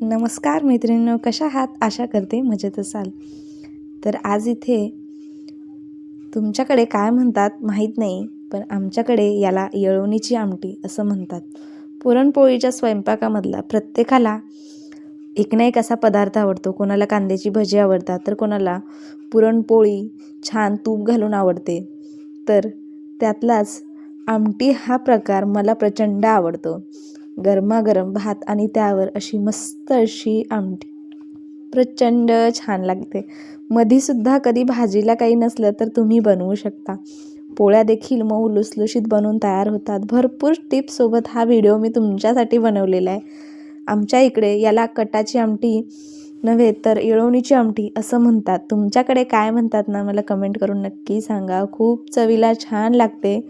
नमस्कार मैत्रिणींनो कशा आहात? आशा करते मजेत असाल. तर आज इथे तुमच्याकडे काय म्हणतात माहीत नाही पण आमच्याकडे याला येळवणीची आमटी असं म्हणतात. पुरणपोळीच्या स्वयंपाकामधला प्रत्येकाला एक ना एक असा पदार्थ आवडतो. कोणाला कांद्याची भजी आवडतात तर कोणाला पुरणपोळी छान तूप घालून आवडते. तर त्यातलाच आमटी हा प्रकार मला प्रचंड आवडतो. गरमागरम भात आणि त्यावर अशी मस्त अशी आमटी. प्रचंड छान लागते. मधीसुद्धा कधी भाजीला काही नसलं तर तुम्ही बनवू शकता. पोळ्या देखील मऊ लुसलुशीत बनवून तयार होतात. भरपूर टिप्ससोबत हा व्हिडिओ मी तुमच्यासाठी बनवलेला आहे. आमच्या इकडे याला कटाची आमटी नव्हे तर येळवणीची आमटी असं म्हणतात. तुमच्याकडे काय म्हणतात ना मला कमेंट करून नक्की सांगा. खूप चवीला छान लागते.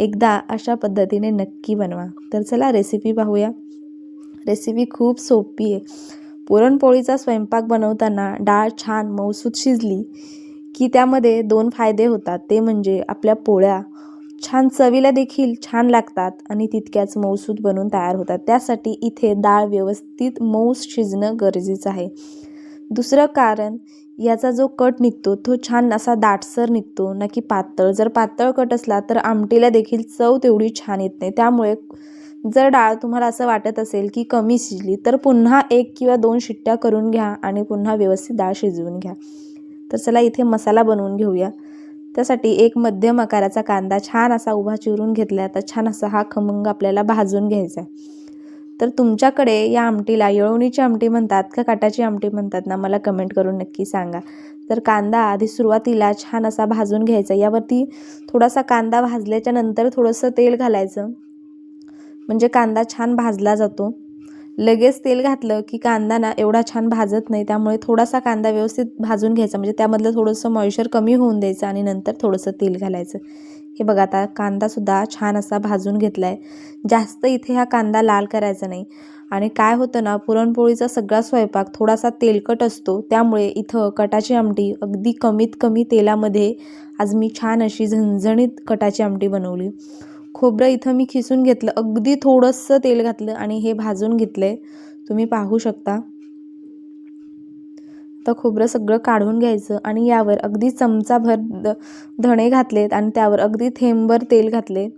एकदा अशा पद्धतीने नक्की बनवा. तर चला रेसिपी पाहूया. रेसिपी खूप सोपी आहे. पुरणपोळीचा स्वयंपाक बनवताना डाळ छान मऊसूत शिजली की त्यामध्ये दोन फायदे होतात. ते म्हणजे आपल्या पोळ्या छान चवीला देखील छान लागतात आणि तितक्याच मऊसूत बनून तयार होतात. त्यासाठी इथे डाळ व्यवस्थित मऊस शिजणं गरजेचं आहे. दुसरं कारण याचा जो कट निघतो तो छान असा दाटसर निघतो ना की पातळ. जर पातळ कट असला तर आमटीला देखील चव तेवढी छान येत नाही. त्यामुळे जर डाळ तुम्हाला असं वाटत असेल की कमी शिजली तर पुन्हा एक किंवा दोन शिट्ट्या करून घ्या आणि पुन्हा व्यवस्थित डाळ शिजवून घ्या. तर चला इथे मसाला बनवून घेऊया. त्यासाठी एक मध्यम आकाराचा कांदा छान असा उभा चिरून घेतला तर छान असा हा खमंग आपल्याला भाजून घ्यायचा आहे. तर तुमच्याकडे या आमटीला येळवणीची आमटी म्हणतात का काटाची आमटी म्हणतात ना? मला कमेंट करून नक्की सांगा. तर कांदा आधी सुरुवातीला छान असा भाजून घ्यायचा. यावरती थोडासा कांदा भाजल्याच्या नंतर थोडंसं तेल घालायचं. म्हणजे कांदा छान भाजला जातो. लगेच तेल घातलं की कांदा ना एवढा छान भाजत नाही. त्यामुळे थोडासा कांदा व्यवस्थित भाजून घ्यायचा. म्हणजे त्यामधलं थोडंसं मॉइश्चर कमी होऊन द्यायचं आणि नंतर थोडंसं तेल घालायचं. हे बघा आता कांदासुद्धा छान असा भाजून घेतला आहे जास्त इथे हा कांदा लाल करायचा नाही. आणि काय होतं ना पुरणपोळीचा सगळा स्वयंपाक थोडासा तेलकट असतो. त्यामुळे इथं कटाची आमटी अगदी कमीत कमी तेलामध्ये आज मी छान अशी झणझणीत कटाची आमटी बनवली. खोबरं इथं मी खिसून घेतलं. अगदी थोडंसं तेल घातलं आणि हे भाजून घेतलं आहे तुम्ही पाहू शकता. तर खोबरं सगळं काढून घ्यायचं आणि यावर अगदी चमचाभर द धणे घातलेत आणि त्यावर अगदी थेंबभर तेल घातले.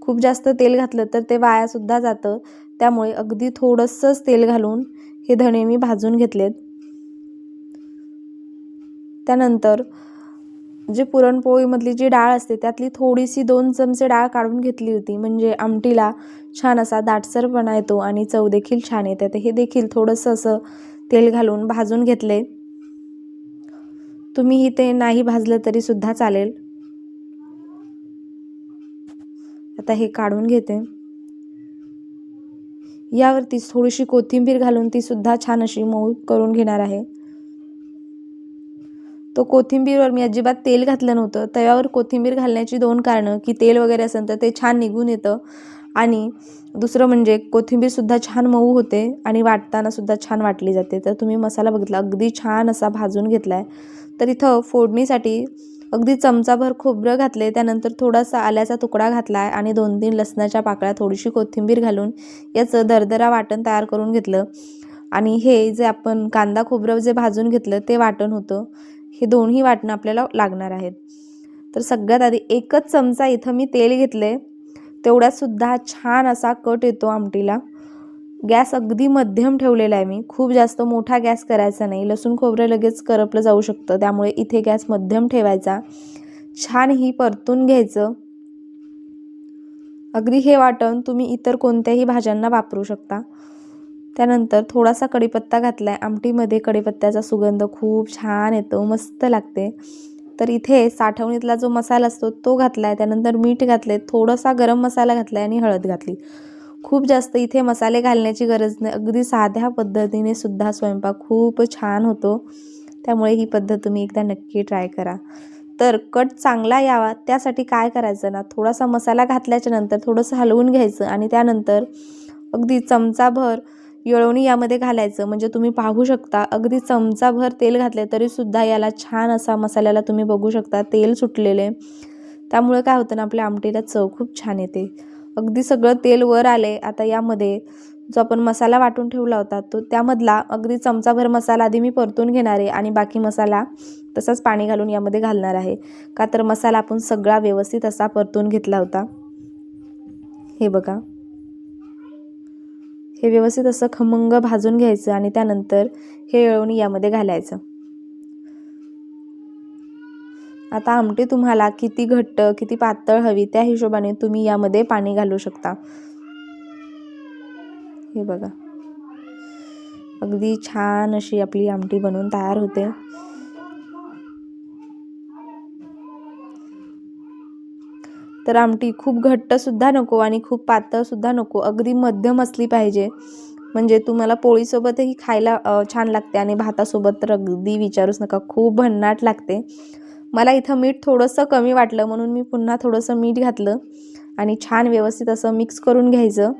खूप जास्त तेल घातलं तर ते वायासुद्धा जातं. त्यामुळे अगदी थोडंसंच तेल घालून हे धणे मी भाजून घेतलेत. त्यानंतर जी पुरणपोळीमधली जी डाळ असते त्यातली थोडीशी दोन चमचे डाळ काढून घेतली होती. म्हणजे आमटीला छान असा दाटसरपणा येतो आणि चव देखील छान येते. तर हे देखील थोडंसं असं तेल घालून भाजून घेतले. तुम्ही ते नाही भाजलं तरी सुद्धा चालेल. आता हे काढून घेते. यावरती थोडीशी कोथिंबीर घालून ती सुद्धा छान अशी मऊ करून घेणार आहे. तो कोथिंबीरवर मी अजिबात तेल घातलं नव्हतं. तव्यावर कोथिंबीर घालण्याची दोन कारणं की तेल वगैरे असेल तर ते छान निघून येतं. आणि दुसरं म्हणजे कोथिंबीरसुद्धा छान मऊ होते आणि वाटतानासुद्धा छान वाटली जाते. तर तुम्ही मसाला बघितला अगदी छान असा भाजून घेतला आहे तर इथं फोडणीसाठी अगदी चमचाभर खोबरं घातले त्यानंतर थोडासा आल्याचा तुकडा घातला आहे आणि दोन तीन लसणाच्या पाकळ्या थोडीशी कोथिंबीर घालून याचं दरदरा वाटण तयार करून घेतलं. आणि हे जे आपण कांदा खोबरं जे भाजून घेतलं ते वाटण होतं. हे दोन्ही वाटणं आपल्याला लागणार आहेत. तर सगळ्यात आधी एकच चमचा इथं मी तेल घेतले तेवढ्यातसुद्धा छान असा कट येतो आमटीला. गॅस अगदी मध्यम ठेवलेला आहे मी. खूप जास्त मोठा गॅस करायचा नाही. लसूण खोबरं लगेच करपलं जाऊ शकतं. त्यामुळे इथे गॅस मध्यम ठेवायचा. छान ही परतून घ्यायचं. अगदी हे वाटण तुम्ही इतर कोणत्याही भाज्यांना वापरू शकता. त्यानंतर थोडासा कढीपत्ता घातला आहे आमटीमध्ये कढीपत्त्याचा सुगंध खूप छान येतो. मस्त लागते. तर इथे साठवणीतला जो मसाला असतो तो घातला आहे त्यानंतर मीठ घातले थोडासा गरम मसाला घातला आहे आणि हळद घातली. खूप जास्त इथे मसाले घालण्याची गरज नाही. अगदी साध्या पद्धतीने सुद्धा स्वयंपाक खूप छान होतो. त्यामुळे ही पद्धत तुम्ही एकदा नक्की ट्राय करा. तर कट चांगला यावा त्यासाठी काय करायचं ना थोडासा मसाला घातल्याच्या नंतर थोडंसं हलवून घ्यायचं आणि त्यानंतर अगदी चमचाभर येळवणी यामध्ये घालायचं. म्हणजे तुम्ही पाहू शकता अगदी चमचाभर तेल घातले तरीसुद्धा याला छान असा मसाल्याला तुम्ही बघू शकता तेल सुटलेले. त्यामुळे काय होतं ना आपल्या आमटीला चव खूप छान येते. अगदी सगळं तेल वर आले आता यामध्ये जो आपण मसाला वाटून ठेवला होता तो त्यामधला अगदी चमचाभर मसाला आधी मी परतून घेणार आहे आणि बाकी मसाला तसाच पाणी घालून यामध्ये घालणार आहे. का तर मसाला आपण सगळा व्यवस्थित असा परतून घेतला होता. हे बघा. हे व्यवस्थित असं खमंग भाजून घ्यायचं आणि त्यानंतर हे येळवणी यामध्ये घालायचं. आता आमटी तुम्हाला किती घट्ट किती पातळ हवी त्या हिशोबाने तुम्ही यामध्ये पाणी घालू शकता. हे बघा. अगदी छान अशी आपली आमटी बनवून तयार होते. तर आमटी खूप घट्टसुद्धा नको आणि खूप पातळसुद्धा नको. अगदी मध्यम असली पाहिजे. म्हणजे तुम्हाला पोळीसोबतही खायला छान लागते आणि भातासोबत तर अगदी विचारूच नका. खूप भन्नाट लागते. मला इथं मीठ थोडंसं कमी वाटलं म्हणून मी पुन्हा थोडंसं मीठ घातलं आणि छान व्यवस्थित असं मिक्स करून घ्यायचं.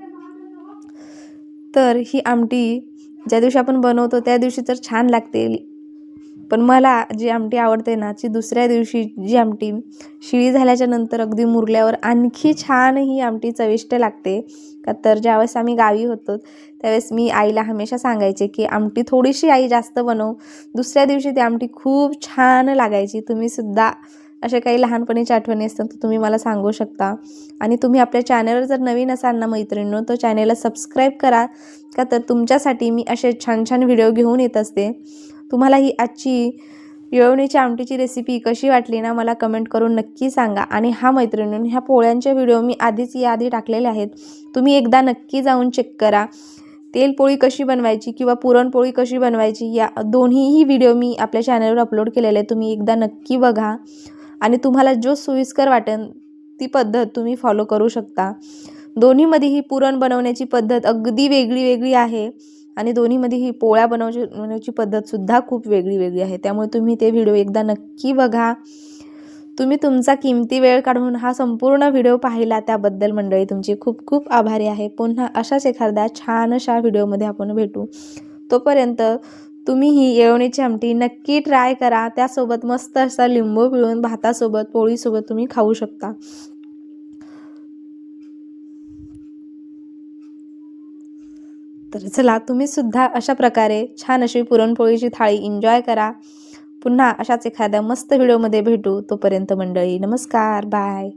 तर ही आमटी ज्या दिवशी आपण बनवतो त्या दिवशी तर छान लागते. पण मला जी आमटी आवडते ना ती दुसऱ्या दिवशी जी आमटी शिळी झाल्याच्यानंतर अगदी मुरल्यावर आणखी छान ही आमटी चविष्ट लागते. का तर ज्यावेळेस आम्ही गावी होतो त्यावेळेस मी आईला हमेशा सांगायचे की आमटी थोडीशी आई जास्त बनव. दुसऱ्या दिवशी ती आमटी खूप छान लागायची. तुम्हीसुद्धा अशा काही लहानपणीच्या आठवणी असतात तर तुम्ही मला सांगू शकता. आणि तुम्ही आपल्या चॅनलवर जर नवीन असाल ना मैत्रिणींनो तर चॅनेलला सबस्क्राईब करा. का तर तुमच्यासाठी मी असे छान छान व्हिडिओ घेऊन येत असते. तुम्हाला ही आजची येळवणीच्या आमटीची रेसिपी कशी वाटली ना मला कमेंट करून नक्की सांगा. आणि हा मैत्रिणींनो ह्या पोळ्यांचे व्हिडिओ मी आधीच याआधी टाकलेले आहेत. तुम्ही एकदा नक्की जाऊन चेक करा. तेलपोळी कशी बनवायची किंवा पुरणपोळी कशी बनवायची या दोन्हीही व्हिडिओ मी आपल्या चॅनलवर अपलोड केलेले. आहे तुम्ही एकदा नक्की बघा. आणि तुम्हाला जो सोयीस्कर वाटेल ती पद्धत तुम्ही फॉलो करू शकता. दोन्हीमध्ये ही पुरण बनवण्याची पद्धत अगदी वेगळी वेगळी आहे. आणि दोन्हीमध्ये ही पोळ्या बनवची बनवण्याची पद्धतसुद्धा खूप वेगळी वेगळी आहे. त्यामुळे तुम्ही ते व्हिडिओ एकदा नक्की बघा. तुम्ही तुमचा किमती वेळ काढून हा संपूर्ण व्हिडिओ पाहिला त्याबद्दल मंडळी तुमची खूप खूप आभारी आहे. पुन्हा अशाच एखाद्या छान अशा व्हिडिओमध्ये आपण भेटू. तोपर्यंत तुम्ही ही येवणीची आमटी नक्की ट्राय करा. त्यासोबत मस्त असा लिंबू पिळून भातासोबत पोळीसोबत तुम्ही खाऊ शकता. तर चला तुम्ही सुद्धा अशा प्रकारे छान अशी पुरणपोळीची थाळी एन्जॉय करा. पुन्हा अशाच एखाद्या मस्त व्हिडिओमध्ये भेटू. तोपर्यंत मंडळी नमस्कार बाय